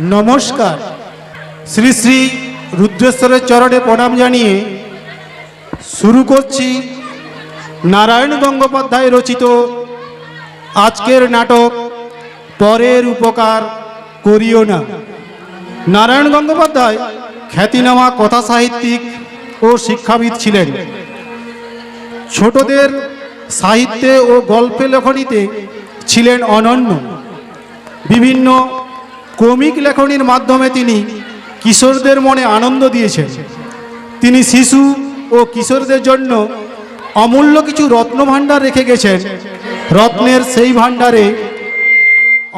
নমস্কার। শ্রী শ্রী রুদ্রেশ্বরের চরণে প্রণাম জানিয়ে শুরু করছি নারায়ণ গঙ্গোপাধ্যায় রচিত আজকের নাটক পরের উপকার করিও না। নারায়ণ গঙ্গোপাধ্যায় খ্যাতিনামা কথা সাহিত্যিক ও শিক্ষাবিদ ছিলেন। ছোটদের সাহিত্যে ও গল্পে লেখনীতে ছিলেন অনন্য। বিভিন্ন কমিক লেখনীর মাধ্যমে তিনি কিশোরদের মনে আনন্দ দিয়েছেন। তিনি শিশু ও কিশোরদের জন্য অমূল্য কিছু রত্নভাণ্ডার রেখে গেছেন। রত্নের সেই ভাণ্ডারে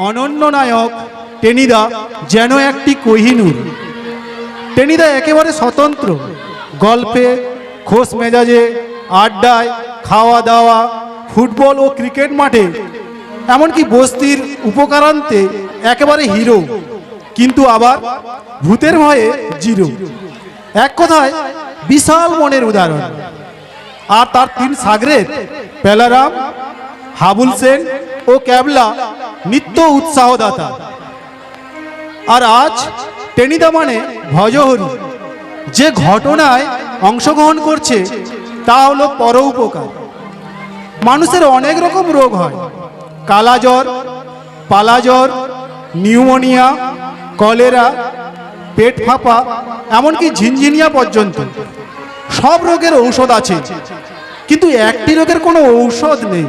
অনন্য নায়ক টেনিদা যেন একটি কহিনুর। টেনিদা একেবারে স্বতন্ত্র। গল্পে, খোশ মেজাজে, আড্ডায় খাওয়া দাওয়া ফুটবল ও ক্রিকেট মাঠে, এমনকি বস্তির উপকারান্তে একেবারে হিরো, কিন্তু আবার ভূতের ভয়ে জিরো। এক কথায়, বিশাল মনের উদাহরণ। আর তার তিন সাগরের পেলারাম, হাবুল সেন ও ক্যাবলা নিত্য উৎসাহদাতা। আর আজ টেনিদা মানে ভজহরি। যে ঘটনায় অংশগ্রহণ করছে, তা হলো পর উপকার মানুষের অনেক রকম রোগ হয়। কালাজ্বর, পালাজ্বর নিউমোনিয়া, কলেরা, পেট ফাঁপা, এমনকি ঝিনঝিনিয়া পর্যন্ত। সব রোগের ঔষধ আছে, কিন্তু একটি রোগের কোনো ঔষধ নেই।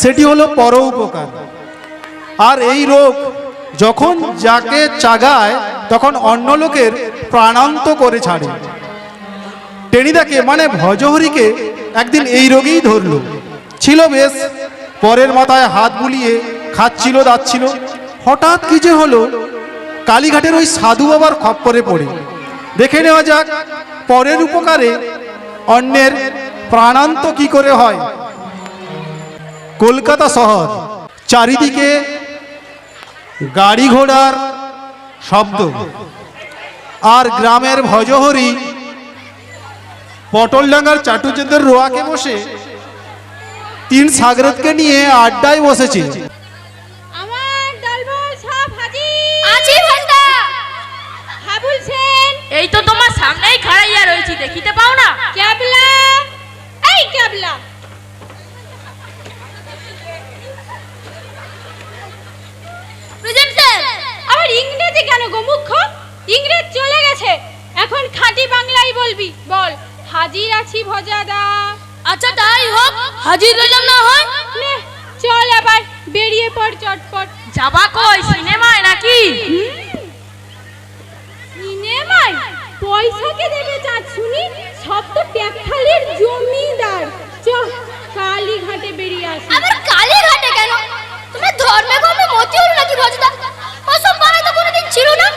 সেটি হলো পর উপকার আর এই রোগ যখন যাকে চাগায়, তখন অন্য লোকের প্রাণান্ত করে ছাড়ে। টেনিদাকে মানে ভজহরিকে, একদিন এই রোগেই ধরল। ছিল বেশ, পরের মাথায় হাত বুলিয়ে খাচ্ছিল, দাচ্ছিল। হঠাৎ কি যে হলো? কালীঘাটের ওই সাধু বাবার খপ্পরে পড়ে। দেখে নেওয়া যাক, পরের উপকারে অন্যের প্রাণান্ত কি করে হয়। কলকাতা শহর, চারিদিকে গাড়ি ঘোড়ার শব্দ। আর গ্রামের ভজহরি, পটলডাঙ্গার চাটুর্যদের রোয়াকে বসে তিন সাগরতকে নিয়ে আড্ডায় বসেছে। এই তো তোমার সামনেই খাড়াইয়া রয়েছি দেখিতে পাও না? ক্যাবলা? এই ক্যাবলা! স্যার ইংরেজি কেন গো মুখ্য ইংরেজ চলে গেছে এখন খাঁটি বাংলাই বলবি বল হাজির আছি ভজাদা। আচ্ছা তাই হোক হাজির রইলাম না হয়। নে চল এবার বেরিয়ে পড় চটপট। যাবা কই সিনেমায় নাকি? পয়সা কে দেবে চাঁদ শুনি সব তো ট্যাকখালির জমিদার। চ কালীঘাটে বেরিয়ে আসি। আবার কালীঘাটে কেন? তুমি ধর্মে কমে মতি হলো নাকি ভজদা তো কোনোদিন ছিল না?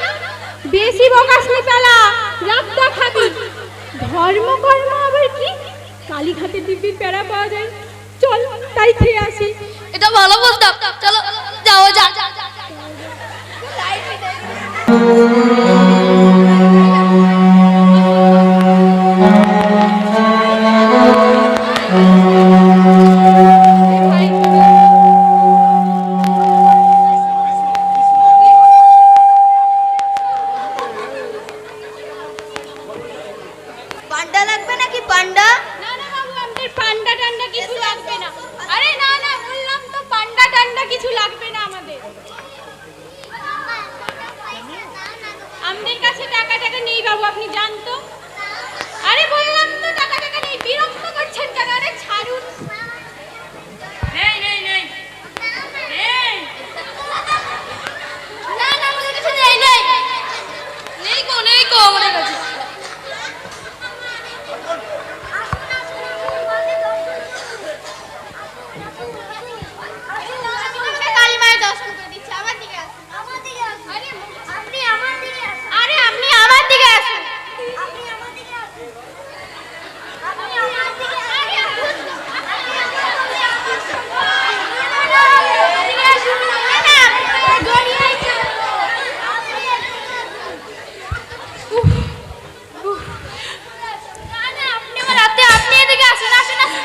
বেশি বকাসনি পেলা রাতটা খাবি ধর্ম কর্ম আবার কি? কালীঘাটে দিব্যির প্যারা পাওয়া যায়। চল তাই খেয়ে আসি। এটা ভালো প্রস্তাব চলো যাও যা পান্ডা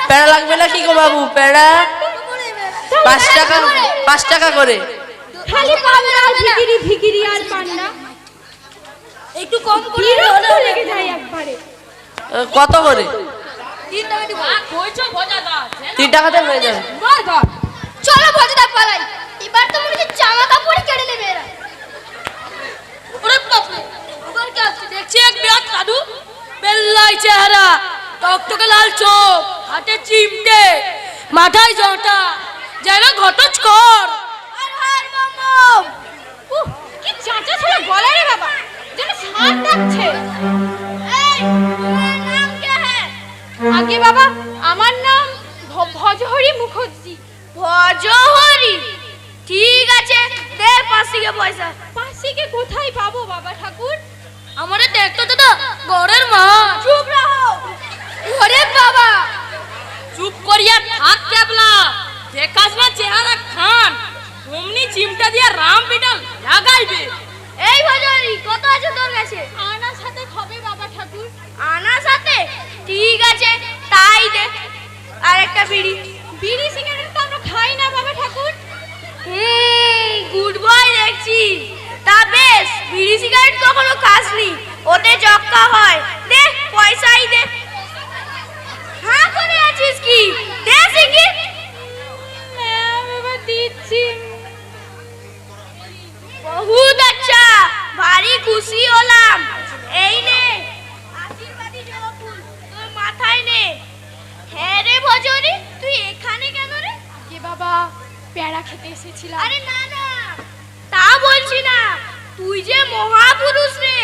প্যাড়া লাগবে না কি গো বাবু? প্যাড়া পাঁচ টাকা পাঁচ টাকা করে। ভিকিরি আর একটু কম কত করে? তিন টাকাতে হয়ে যাবে। চলো ভজদা পালাই। এবার তো মনে জামা কাপড় কেড়ে নেবে এরা। দেখছি এক বিরাট সাধু বেল্লাই চেহারা। টকটকে লাল চোখ হাতে চিমটে মাথায় জটা যেন ঘটচ কর। কি চাঁচা ছিল রে বাবা যেন সাপ ডাকছে। আগে বাবা আমার নাম ভজহরি মুখার্জি ভজহরি? ঠিক আছে দে পাঁচ পয়সা। পাশিকে কোথায় পাবো বাবা ঠাকুর? আমারে দেখতো দাদা গড়ের মা। চুপ রাহো। ওরে বাবা! চুপ করিয়া থাক কেবলা দেখাস না চেহারা খান। অমনি চিমটা দিয়া রাম পিটাল লাগাইবে। এই ভজহরি কত আছে তোর কাছে? আনার সাথে হবে বাবা ঠাকুর। আনার সাথে? ঠিক আছে তাই দে। আর একটা বিড়ি। বিড়ি সিগারেট তো আমরা খাই না বাবা ঠাকুর। হুম গুড বয় দেখছি। তা বেশ বিড়ি সিগারেট কখনো খাসনি। ওতে জক্কা হয়। দে পয়সাই দে। হ্যাঁ করে আছিস কি? দিচ্ছি। বহুত আচ্ছা ভারী খুশি হলাম। এই নে আশীর্বাদী জবা ফুল তোর মাথায় নে। হ্যাঁ রে ভজরি তুই এখানে কেন রে? আগে বাবা প্যাড়া খেতে এসেছিলাম। আরে না না তা বলছি না। তুই যে মহাপুরুষ রে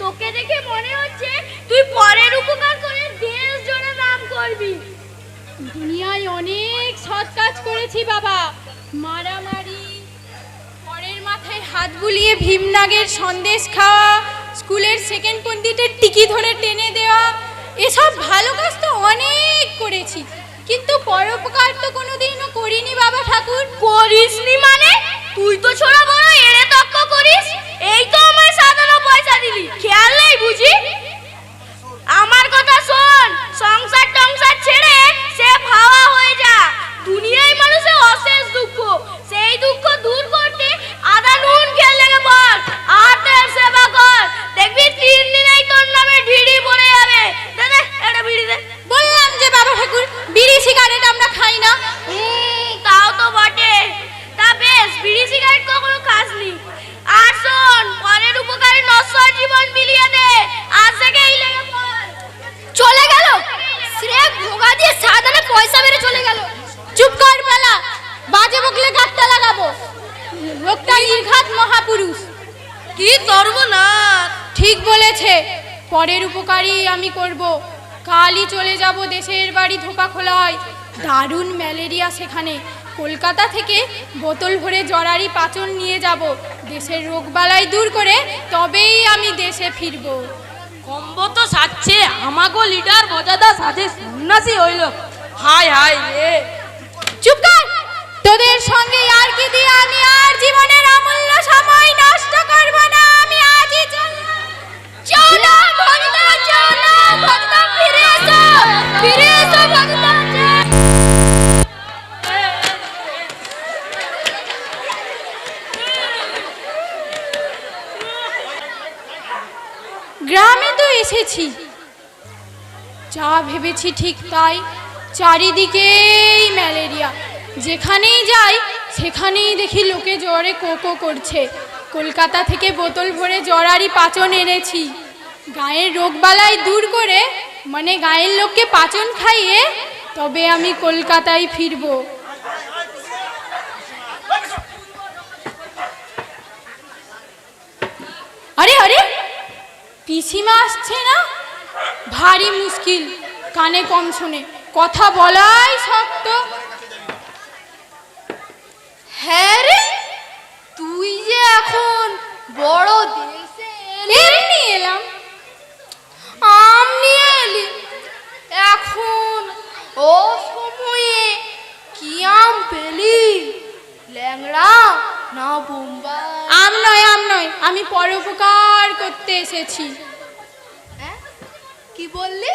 তোকে দেখে মনে হচ্ছে তুই পরের উপকার করবি দুনিয়ায় অনেক সৎ কাজ করেছি বাবা। মারামারি, পরের মাথায় হাত বুলিয়ে ভীমনাগের সন্দেশ খাওয়া, স্কুলের সেকেন্ড পন্ডিতে টিকি ধরে টেনে দেওয়া, এসব ভালো কাজ তো অনেক করেছি। কিন্তু পরোপকার তো কোনোদিনও করিনি বাবা ঠাকুর। করিসনি মানে? তুই তো ছোড়া বড় এড়ে তক্ক করিস। এই তো আমায় সাধারণ পয়সা দিলি। খেয়াল নেই বুঝি? শোন, সংসার ছেড়ে সে ভাবা হয়ে যা। দুনিয়ায় মানুষের অশেষ দুঃখ, সেই দুঃখ দূর করতে দেশের বাড়ি ধোপা খোলায় দারুণ ম্যালেরিয়া সেখানে। কলকাতা থেকে বোতল ভরে জরারি পাচন নিয়ে যাব। দেশের রোগবালাই দূর করে তবেই আমি দেশে ফিরব। কম্ব তো সাচ্ছে আমাগো লিডার মজাদা সাথে সন্ন্যাসী হইল। হায় হায় রে। যা ঠিক তাই। চারিদিকেই ম্যালেরিয়া। যেখানেই যাই, সেখানেই দেখি লোকে জ্বরে কোকো করছে। কলকাতা থেকে বোতল ভরে জ্বরারি পাচন এনেছি। গায়ের রোগবালাই দূর করে মানে গায়ের লোককে পাচন খাইয়ে, তবে আমি কলকাতায় ফিরবো। আরে আরে! পিসিমা আসছে না? ভারী মুশকিল। কানে কম শোনে। কথা বলাই শক্ত। হ্যাঁ রে তুই যে এখন বড় দেশে এমনি এলাম। আম নিয়ে এলি। এখন ও সময়ে কি আম পেলি? ল্যাংড়া না বোম্বাই আম নয় আম নয় আমি পরোপকার করতে এসেছি। হ্যাঁ? কি বললি?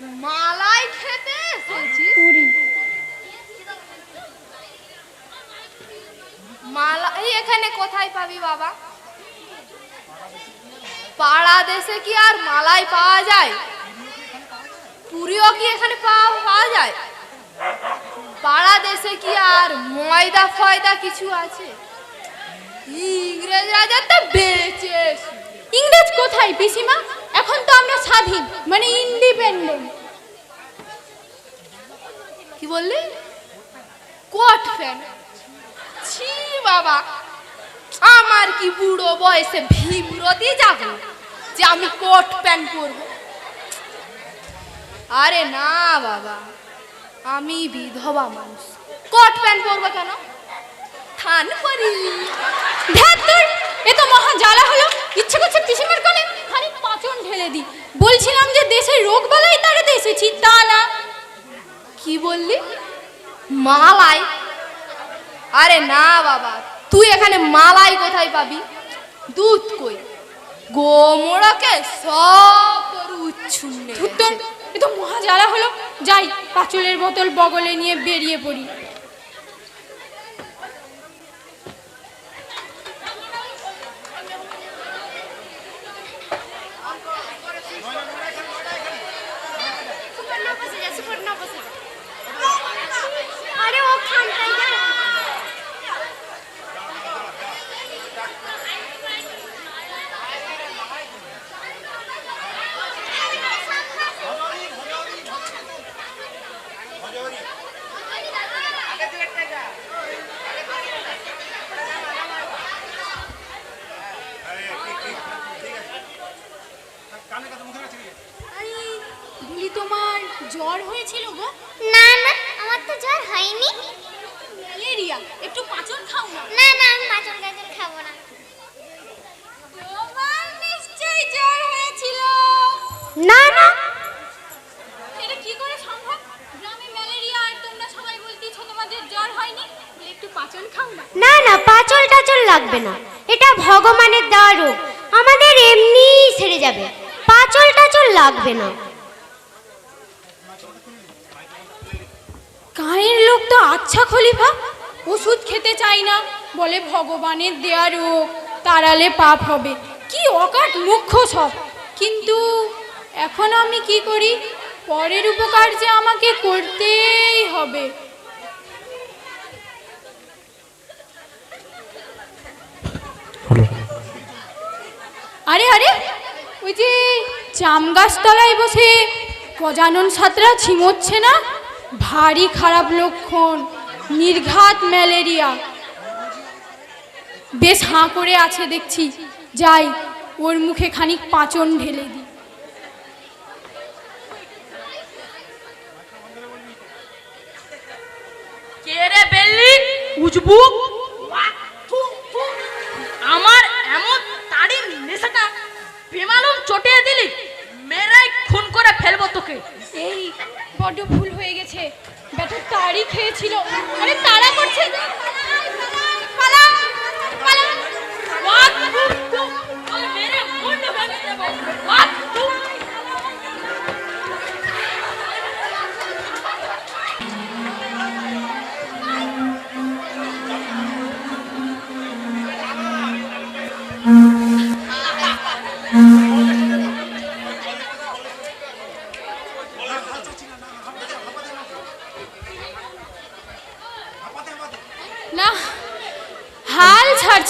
মালাই খেতে এসেছিস? পুরি। মালাই এখানে কোথায় পাবি বাবা? পাড়া দেশে কি আর মালাই পাওয়া যায়? পুরিও কি এখানে পাওয়া পাওয়া যায়? পাড়া দেশে কি আর ময়দা ফয়দা কিছু আছে? ইংরেজ রাজা তো বেঁচে ইংরেজ কোথায় পিসিমা? এখন তো আমরা স্বাধীন মানে ইন্ডিপেন্ডেন্ট কি বললি? কোট প্যান্ট ছি বাবা, আমার কি বুড়ো বয়সে ভিমরতি যাব যে আমি কোট প্যান্ট পরবো আরে না বাবা, আমি বিধবা মানুষ। কোট প্যান্ট পরবো কেন? থান পরি এ তো মহা জ্বালা হলো। ইচ্ছে করছে পিসিমার কানে খালি পাচন ঢেলে দি বলছিলাম যে দেশের রোগ বালাই তাড়াতে এসেছি তা না। কি বললি? মালাই? আরে না বাবা তুই এখানে মালাই কোথায় পাবি? দুধ কই? গোমড়াকে সব তোর উচ্ছুন্নে এ তো মহা জ্বালা হলো। যাই পাচলের বোতল বগলে নিয়ে বেরিয়ে পড়ি আরে ও খানটাই যা বলি তোমার জ্বর হয়েছিল গো না না আমার তো জ্বর হয়নি ম্যালেরিয়া একটু পাচন খাও না না না আমি মাটন গাজর খাব না তোমার নিশ্চয়ই জ্বর হয়েছিল না না এটা কি করে সম্ভব গ্রামে ম্যালেরিয়া আর তোমরা সবাই বলতেছো তোমাদের জ্বর হয়নি একটু পাচন খাও না না, পাচল টাচল লাগবে না। এটা ভগবানের দেওয়া রোগ আমাদের এমনি সেরে যাবে। পাচল টাচল লাগবে না। গায়ের লোক তো আচ্ছা খলিফা, ওষুধ খেতে চাই না। বলে, ভগবানের দেয়া রোগ তাড়ালে পাপ হবে। কি অকাট মুখ্য সব। কিন্তু এখন আমি কি করি? পরের উপকার যে আমাকে করতেই হবে। আরে আরে, ওই যে জাম গাছতলায় বসে গজানন সাতরা ছিমোচ্ছে না? ভারী খারাপ লক্ষণ, নির্ঘাত ম্যালেরিয়া। বেশ হাঁ করে আছে দেখছি। যাই, ওর মুখে খানিক পাচন ঢেলে দিই। কে উজবুক? ফেলব তোকে। এই বড্ড ভুল হয়ে গেছে। ব্যাটা তারই খেয়েছিল। আরে তাড়া করছে। পালা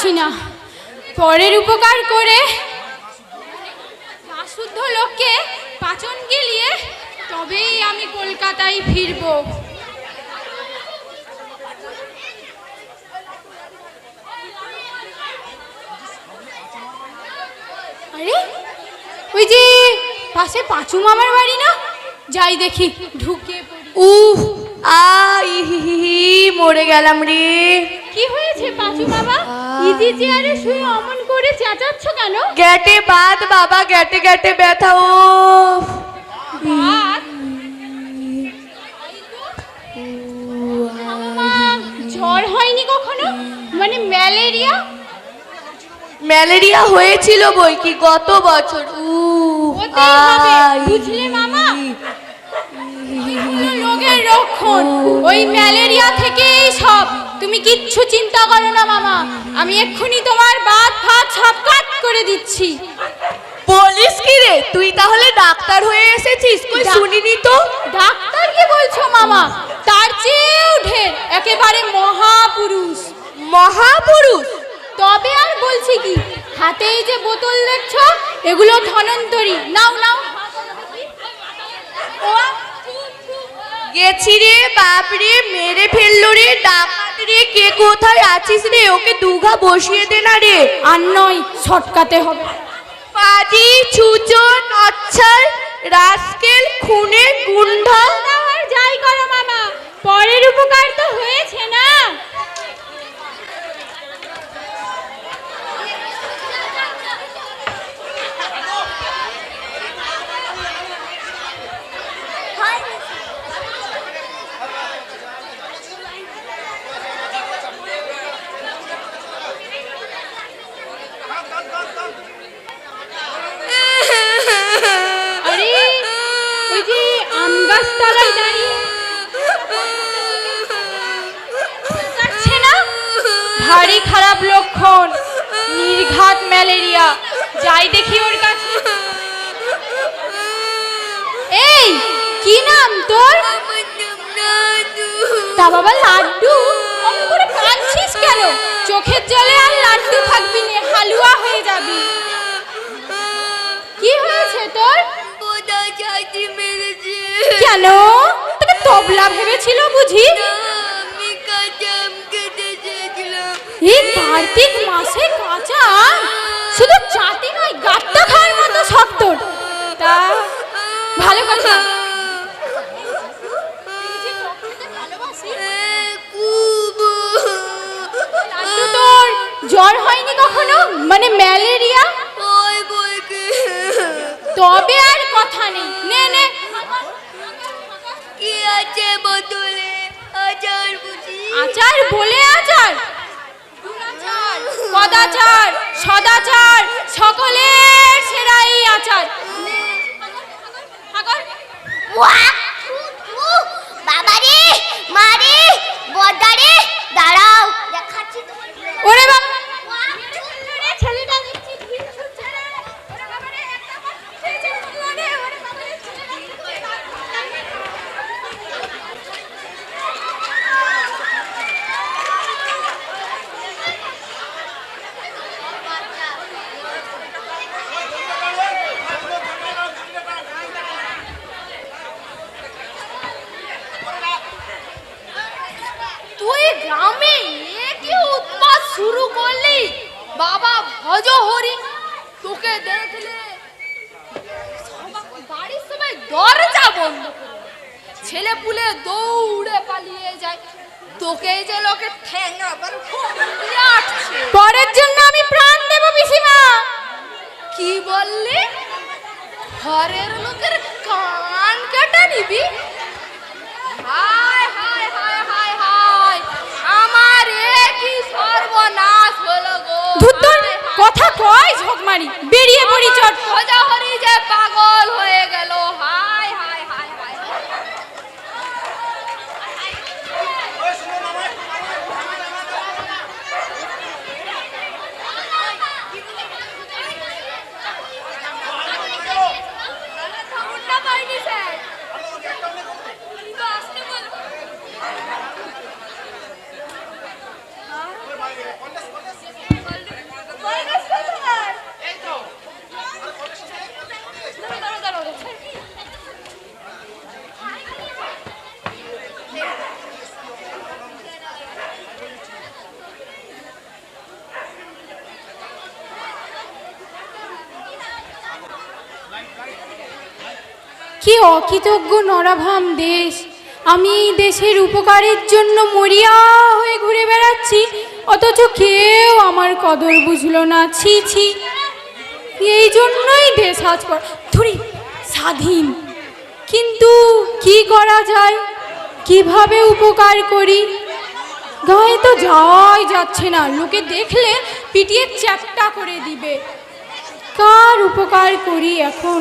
ছাড়ছি না। পরের উপকার করে শুদ্ধ লোককে পাচন গিলিয়ে তবেই আমি কলকাতায় ফিরব। আরে ওই যে পাশে পাঁচু মামার বাড়ি না? যাই দেখি ঢুকে উহ হি, মরে গেলাম রে। কি হয়েছে পাঁচু বাবা? ইজি চেয়ারে শুয়ে অমন করে চেঁচাচ্ছ কেন? গ্যাটে বাদ বাবা গ্যাটে গ্যাটে ব্যথা ও? জ্বর হয়নি কখনো? মানে ম্যালেরিয়া? ম্যালেরিয়া হয়েছিল বই কি গত বছর উ বুঝলে মামা? এগুলো রোগের লক্ষণ ওই ম্যালেরিয়া থেকেই কিচ্ছু চিন্তা করো না মামা। আমি এক্ষুনি তোমার বাত ফাত সব কাট করে দিচ্ছি। বলিস কি রে? তুই তাহলে ডাক্তার হয়ে এসেছিস? কই শুনিনি তো? ডাক্তার কি বলছো মামা? তার চেয়েও ঢের একেবারে মহাপুরুষ। মহাপুরুষ? তবে আর বলছি কি হাতে এই যে বোতল দেখছ এগুলো ধনন্তরী। নাও নাও। গেছি রে বাপরে মেরে ফেলল রে ডাকাত রে কে কোথায় আছিস রে? ওকে দুঘা বসিয়ে দে না রে। আর নয় ছটকাতে হবে। পাজি ছুচো নচ্ছার রাস্কেল খুনে গুন্ডা। যাই করো মামা পরের উপকার তো হয়েছে না আরে ওই যে আম গাছ তলায় দাঁড়িয়ে যাচ্ছে না ভারী খারাপ লক্ষণ নির্ঘাত ম্যালেরিয়া যাই দেখি ওর কাছে এই কি নাম তোর তা বাবা লাড্ডু? অমন করে কাঁদছিস কেন? চোখের জলে আর লাড্ডু থাকবি না হালুয়া হয়ে যাবি। কি হয়েছে তোর? কেন? তোকে তবলা ভেবেছিল বুঝি? এই কার্তিক মাসে কাঁচা কদাচার সদাচার সকলের সেরা এই আচার আগর, বাবা রে মা রে বড়দা রে দাঁড়াও দেখাচ্ছি তোমার ওরে বাবা ছেলেটা দেখছি ঢিল ছুটছে রে। ওরে বাবা রে, একটা বার ছুটছে রে, ওরে বাবা রে, ছেলেটা ছুটছে। তুই গ্রামে এ কি উৎপাত শুরু করলি বাবা ভজ হরি তোকে দেখলে সবাই- বাড়ির সবাই দরজা বন্ধ করে দেয়। ছেলে পুলে দৌড়ে পালিয়ে যায় তোকে যে লোকে পরের জন্য আমি প্রাণ দেব পিসিমা কি বললি ঘরের লোকের কান কেটে নিবি হায় হায় হায় হায় হায় আমার এ কি সর্বনাশ হলো গো ধুত্তর হায়, হায়, কথা কয় ঝকমারি বেরিয়ে পড়ি চট খোঁজা হরি যে পাগল হয়ে গেল হায় হায় হায় হায় ঠাকুরটা পাইনি স্যার তো আসতে বলো কলেজ কোথায়? দাঁড়াও, দাঁড়াও, দাঁড়াও, দাঁড়াও। কি অকৃতজ্ঞ নরাভাম দেশ, আমি এই দেশের উপকারের জন্য মরিয়া হয়ে ঘুরে বেড়াচ্ছি, অথচ কেউ আমার কদর বুঝলো না। ছি ছি। এই জন্যই দেশ আজ ধরি, স্বাধীন। কিন্তু কি করা যায়? কীভাবে উপকার করি? গায়ে তো যাওয়াই যাচ্ছে না। লোকে দেখলে পিটিয়ে চ্যাপটা করে দিবে। কার উপকার করি এখন?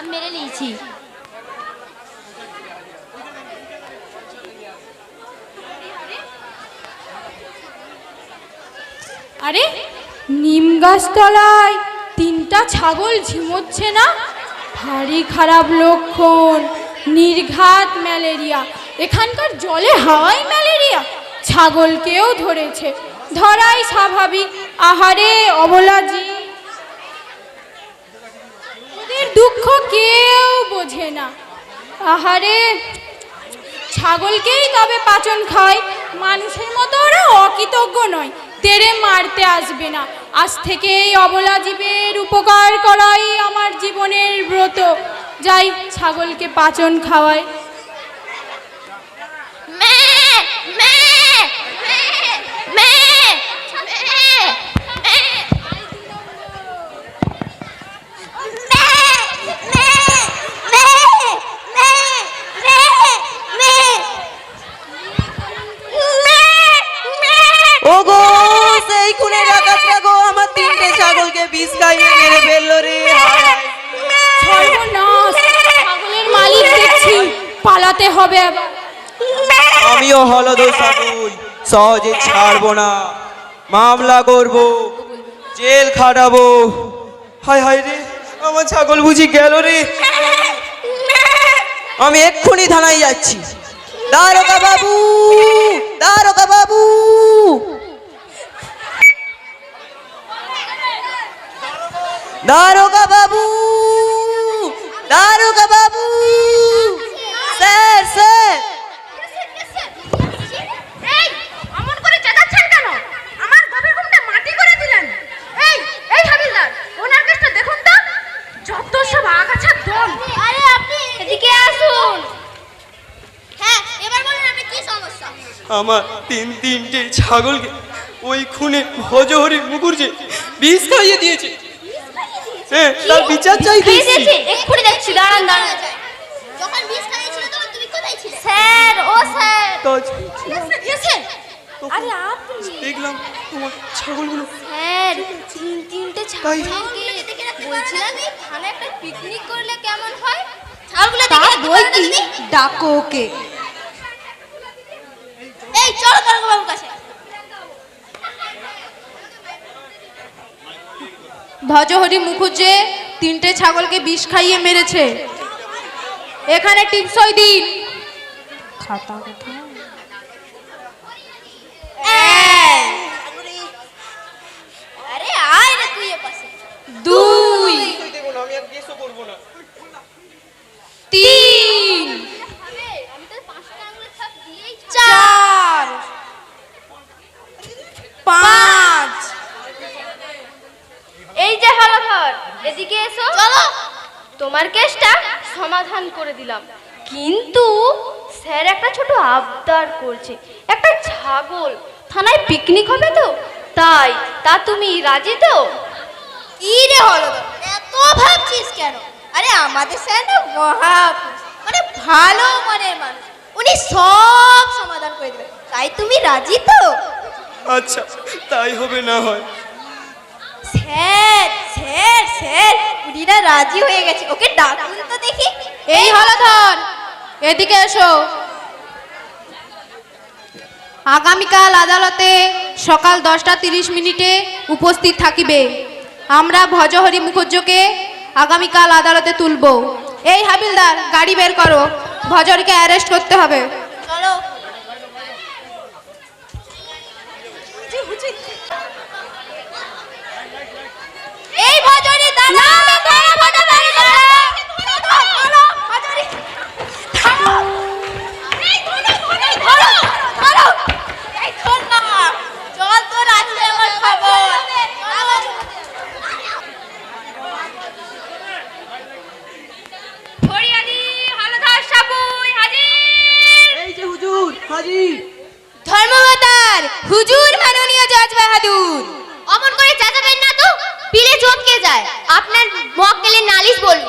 আমি মেরে নিয়েছি। আরে, নিম গাছতলায় তিনটা ছাগল ঝিমোচ্ছে না? ভারী খারাপ লক্ষণ, নির্ঘাত ম্যালেরিয়া। এখানকার জলে হাওয়াই ম্যালেরিয়া। ছাগলকেও ধরেছে। ধরাই স্বাভাবিক। আহারে অবলাজি দুঃখ কেউ বোঝে না। আহারে, ছাগলকেই তবে পাচন খায় মানুষের মতো ওরা অকৃতজ্ঞ নয়, তেরে মারতে আসবে না। আজ থেকে এই অবলা জীবের উপকার করাই আমার জীবনের ব্রত। যাই, ছাগলকে পাচন খাওয়ায় মে মে মে মে ও গো সেই খুনে ডাকাতরা গো আমার তিনটে ছাগলকে বিষ খাইয়ে মেরে ফেলল রে সর্বনাশ ছাগলের মালিক দেখছি পালাতে হবে আমিও হলদ ছাগল সহজে ছাড়বো না। মামলা করব, জেল খাটাবো। হায় হায় রে, আমার ছাগল বুঝি গেল রে। আমি এক্ষুনি থানায় যাচ্ছি। দারোগা বাবু দারোগা বাবু দারোগা বাবু দারোগা বাবু স্যার স্যার এই অমন করে চেঁচাচ্ছেন কেন আমার গভীর ঘুমটা মাটি করে দিলেন এই এই হাবিলদার ওনার কেসটা দেখুন তো যত সব আগাছার দল আরে আপনি এদিকে আসুন হ্যাঁ এবার বলুন আপনি কি সমস্যা আমার তিন তিনটে ছাগলকে ওই খুনে ভজহরি মুখুর্জি বিষ খাইয়ে দিয়েছে। হ্যাঁ তার বিচার চাইতেছি এক্ষুনি দেখছি দাঁড়ান দাঁড়ান। যখন বিষ খাইয়েছিল তখন তুমি কোথায় ছিলে? স্যার ও স্যার। তো এসেছেন আরে আপনি। দেখলাম তোমার ছাগলগুলো স্যার তিন তিনটে ছাগলকে বলছিলাম থানায় একটা পিকনিক করলে কেমন হয়? ছাগলগুলো দেখে রাখতে পারো না তুমি? ডাকো ওকে এই চলো দারোগা বাবুর কাছে ভজহরি মুখুজ্জে তিনটে ছাগলকে বিষ খাইয়ে মেরেছে। এখানে টিপসই দিন। খাতা দুই তিন আমি তো পাঁচটা আঙুলের ছাপ দিয়েই চার পাঁচ এই যে হলধর এদিকে এসো। চলো। তোমার কেসটা সমাধান করে দিলাম। কিন্তু স্যার একটা ছোট আবদার করছে। একটা ছাগল। থানায় পিকনিক হবে তো? তাই তা তুমি রাজি তো? কি রে হলো এত ভাবছিস কেন? আরে আমাদের স্যার না মহা মানে ভালো মনের মানুষ। উনি সব সমাধান করে দেবেন। তাই তুমি রাজি তো? আচ্ছা তাই হবে না হয়। স্যার স্যার স্যার উনিরা রাজি হয়ে গেছে। ওকে ডাকুন তো দেখি। এই হলধর এদিকে এসো। আগামীকাল আদালতে সকাল দশটা তিরিশ মিনিটে উপস্থিত থাকিবে। আমরা ভজহরি মুখুজ্জকে আগামীকাল আদালতে তুলব। এই হাবিলদার গাড়ি বের করো। ভজরকে অ্যারেস্ট করতে হবে। চলো। এই ভজনে দাদা দাদা ভজরি দাদা ধরো ভজরি ধরো এই ধরো ধরো ধরো এই ধর না চল তোর আছে আমার খবর ফরিয়াদি হলধর সাবুই হাজির এই যে হুজুর হাজির ধর্মবতার হুজুর মাননীয় জজ বাহাদুর অমন করে চেঁচাবেন না তো পিলে চমকে যায় আপনার মক্কেলে নালিশ বলব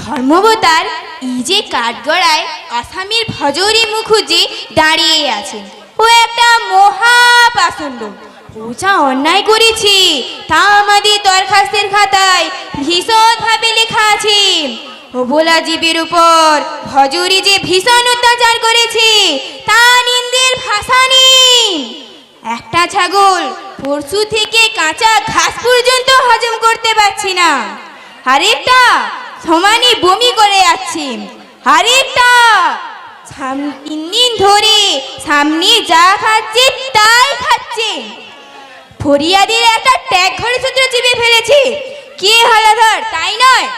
ধর্মবতার এই যে কাঠগড়ায় আসামির ভজরি মুখুজি দাঁড়িয়ে আছেন। ও একটা মহা পাষণ্ড ও যা অন্যায় করেছি, তা আমাদের দরখাস্তের খাতায় ভীষণভাবে লেখা আছে। অবলা জীবের উপর ভজরি যে ভীষণ অত্যাচার করেছে, তা নিন্দের ভাষা নেই। একটা ছাগল পরশু থেকে কাঁচা ঘাস পর্যন্ত হজম করতে পারছি না। আরেকটা সমানে বমি করে যাচ্ছে। সাম- তিন দিন ধরে, সামনে যা খাচ্ছে তাই খাচ্ছে। ফরিয়াদের একটা ট্যাগ ঘরে সূত্র চিপে ফেলেছে। কে হালাধর তাই নয়?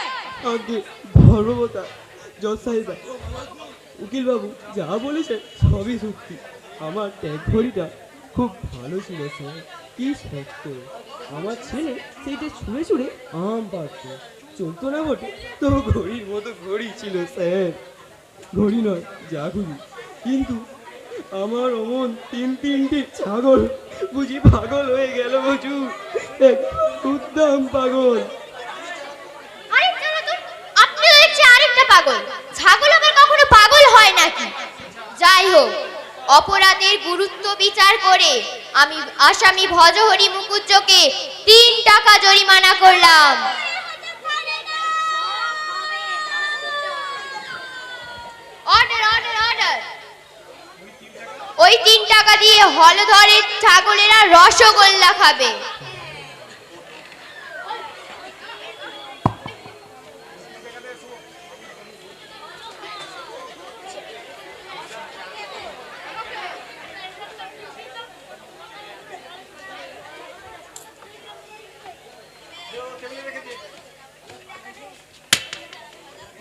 আগে ধর্মবতা জজ সাহেবা উকিলবাবু যা বলেছে সবই সত্যি। আমার ট্যাগ ঘড়িটা খুব ভালো ছিল, স্যার। কি শক্ত আমার ছেলে সেইটা ছুঁড়ে ছুঁড়ে আম পারত চলতো না বটে? তো ঘড়ির মতো ঘড়ি ছিল, স্যার। ঘড়ি নয় যা ঘড়ি কিন্তু আমার অমন তিন তিনটি ছাগল বুঝি পাগল হয়ে গেল বুঝু এক উদ্দাম পাগল। পাগল। ছাগল আবার কখনো পাগল হয় নাকি? যাই হোক, অপরাধের গুরুত্ব বিচার করে আমি আসামি ভজহরি মুকুজ্জকে তিন টাকা জরিমানা করলাম। ওই তিন টাকা দিয়ে হলধরের ছাগলেরা রসগোল্লা খাবে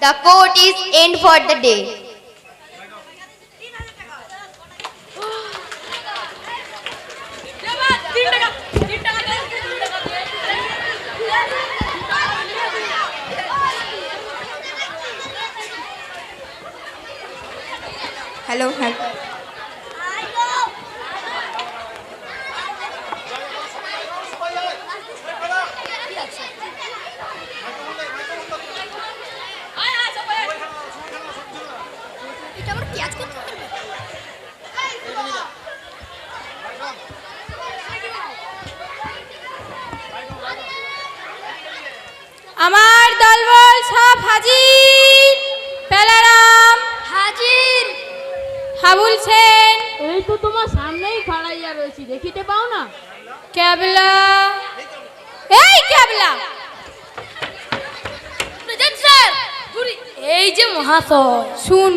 The court is end for the day. তিন টাকা তিন টাকা দে, তিন টাকা দে। হ্যালো হ্যালো আয়, আয়, সবাই আয়। এটা আবার পেঁয়াজ করতে পারবে আমার দলবল সব হাজির পেলারাম হাজির সেন এই তো তোমার সামনেই খাড়াইয়া রয়েছি দেখিতে পাও না? ক্যাবলা। এই ক্যাবলা। এই যে মহাশয় শুন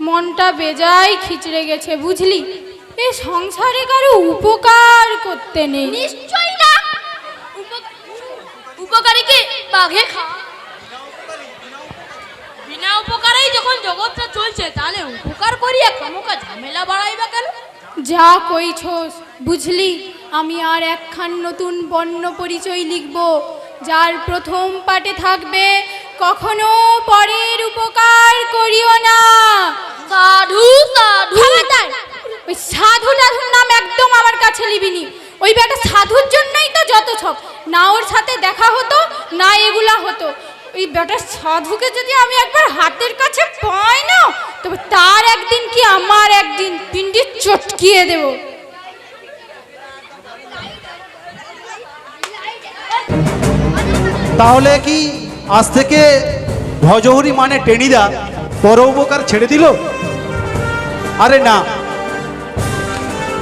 মনটা বেজায় খিচড়ে গেছে বুঝলি? এ সংসারে কারও উপকার করতে নেই। নিশ্চয়ই না। উপকারীকে বাঘে খা চলছে তাহলে উপকার করিয়া খামোকা ঝামেলা বাড়াইবা কেন? যা কইছস বুঝলি? আমি আর একখান নতুন বর্ণ পরিচয় লিখব যার প্রথম পাটে থাকবে কখনো পরের উপকার করিও না। সাধু সাধু! ওই সাধু টাধুর নাম একদম আমার কাছে লিবিনি ওই বেটা সাধুর জন্যই তো যত সব না ওর সাথে দেখা হতো না এগুলা হতো। ওই বেটা সাধুকে যদি আমি একবার হাতের কাছে পাই না, তবে তার একদিন কি আমার একদিন পিন্ডি চটকিয়ে দেব? তাহলে কি আজ থেকে ভজহরি মানে টেনিদা পর উপকার ছেড়ে দিল? আরে না।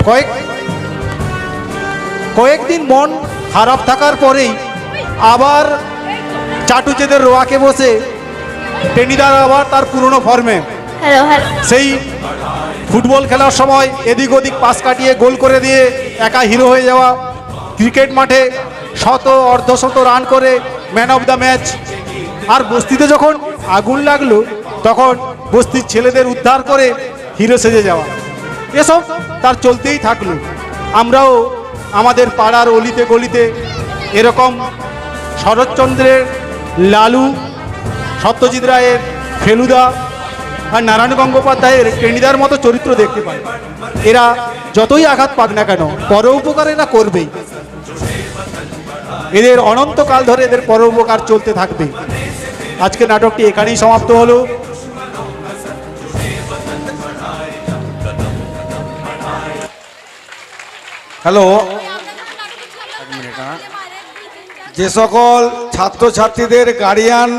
কয়েক কয়েকদিন মন খারাপ থাকার পরেই আবার চাটুচেদের রোয়াকে বসে টেনিদার আবার তার পুরনো ফর্মে। সেই ফুটবল খেলার সময় এদিক ওদিক পাস কাটিয়ে গোল করে দিয়ে একা হিরো হয়ে যাওয়া ক্রিকেট মাঠে শত অর্ধশত রান করে ম্যান অফ দ্য ম্যাচ আর বস্তিতে যখন আগুন লাগল তখন বস্তির ছেলেদের উদ্ধার করে হিরো সেজে যাওয়া। এসব তার চলতেই থাকল। আমরাও আমাদের পাড়ার অলিতে গলিতে এরকম শরৎচন্দ্রের লালু সত্যজিৎ রায়ের ফেলুদা আর নারায়ণ গঙ্গোপাধ্যায়ের টেনিদার মতো চরিত্র দেখতে পাই। এরা যতই আঘাত পাক না কেন পর উপকার এরা করবেই। এদের অনন্তকাল ধরে এদের পর উপকার চলতে থাকবে। আজকে নাটকটি এখানেই সমাপ্ত হলো। হ্যালো। যে সকল ছাত্রছাত্রীদের গার্ডিয়ান